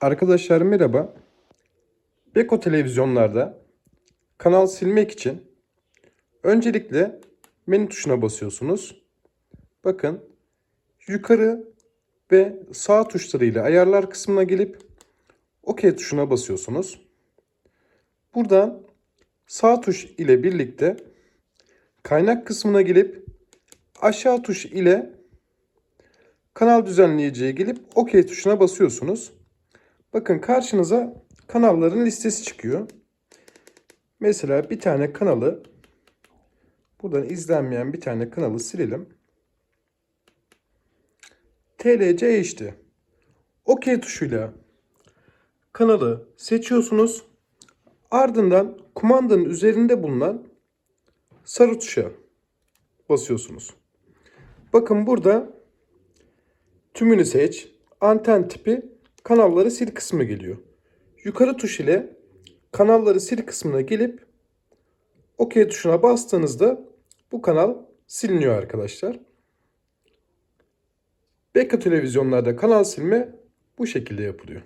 Arkadaşlar merhaba. Beko televizyonlarda kanal silmek için öncelikle menü tuşuna basıyorsunuz. Bakın yukarı ve sağ tuşlarıyla ayarlar kısmına gelip OK tuşuna basıyorsunuz. Buradan sağ tuş ile birlikte kaynak kısmına gelip aşağı tuş ile kanal düzenleyiciye gelip OK tuşuna basıyorsunuz. Bakın karşınıza kanalların listesi çıkıyor. Mesela bir tane kanalı buradan izlenmeyen bir tane kanalı silelim. TLC HD. OK tuşuyla kanalı seçiyorsunuz. Ardından kumandanın üzerinde bulunan sarı tuşa basıyorsunuz. Bakın burada tümünü seç, anten tipi, kanalları sil kısmı geliyor. Yukarı tuş ile kanalları sil kısmına gelip OK tuşuna bastığınızda bu kanal siliniyor arkadaşlar. Beka televizyonlarda kanal silme bu şekilde yapılıyor.